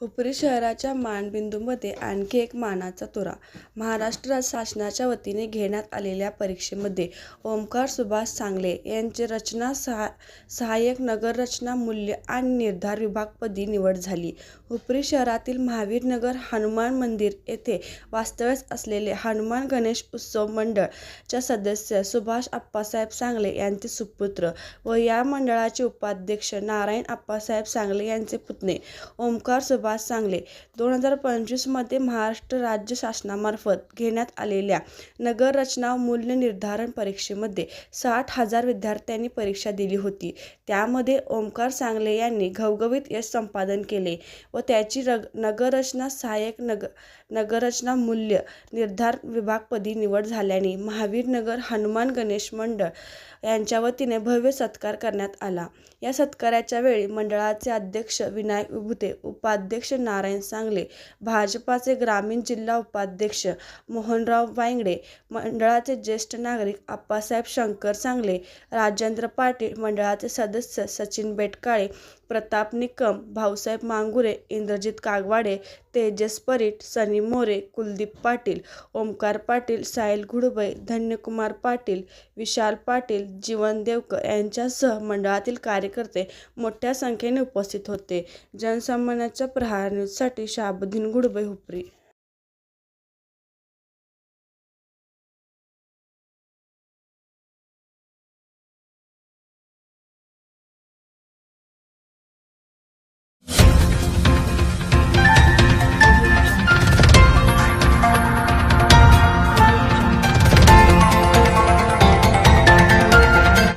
हुपरी शहराच्या मानबिंदूमध्ये आणखी एक मानाचा तुरा. महाराष्ट्र शासनाच्या वतीने घेण्यात आलेल्या परीक्षेमध्ये ओमकार सुभाष सांगले यांचे रचना सहा सहाय्यक नगररचना मूल्य आणि निर्धार विभागपदी निवड झाली. हुपरी शहरातील महावीर नगर हनुमान मंदिर येथे वास्तव्यास असलेले हनुमान गणेश उत्सव मंडळच्या सदस्य सुभाष आप्पासाहेब सांगले यांचे सुपुत्र व या मंडळाचे उपाध्यक्ष नारायण आप्पासाहेब सांगले यांचे पुतणे. ओमकार सुभाष सांगले. दोन हजार पंचवीसमध्ये महाराष्ट्र राज्य शासनामार्फत घेण्यात आलेल्या नगररचना मूल्य निर्धारण परीक्षेमध्ये साठ हजार विद्यार्थ्यांनी परीक्षा दिली होती. त्यामध्ये ओमकार सांगले यांनी घवघवीत यश संपादन केले व त्याची रग नगररचना सहाय्यक नग नगररचना मूल्य निर्धार विभागपदी निवड झाल्याने महावीर नगर हनुमान गणेश मंडळ यांच्या वतीने भव्य सत्कार करण्यात आला. या सत्काराच्या वेळी मंडळाचे अध्यक्ष विनायक विभुते उपाध्यक्ष अध्यक्ष नारायण सांगले भाजपाचे ग्रामीण जिल्हा उपाध्यक्ष मोहनराव वांगडे मंडळाचे ज्येष्ठ नागरिक आप्पासाहेब शंकर सांगले राजेंद्र पाटील मंडळाचे सदस्य सचिन बेटकाळे प्रताप निकम भाऊसाहेब मांगुरे इंद्रजित कागवाडे तेजस परीट सनी मोरे कुलदीप पाटील ओमकार पाटील साहिल घुडबै धन्यकुमार पाटील विशाल पाटील जीवन देवकर यांच्यासह मंडळातील कार्यकर्ते मोठ्या संख्येने उपस्थित होते. जनसामान्याच्या प्रहार न्यूजसाठी शाहाबुद्दीन हुपरी.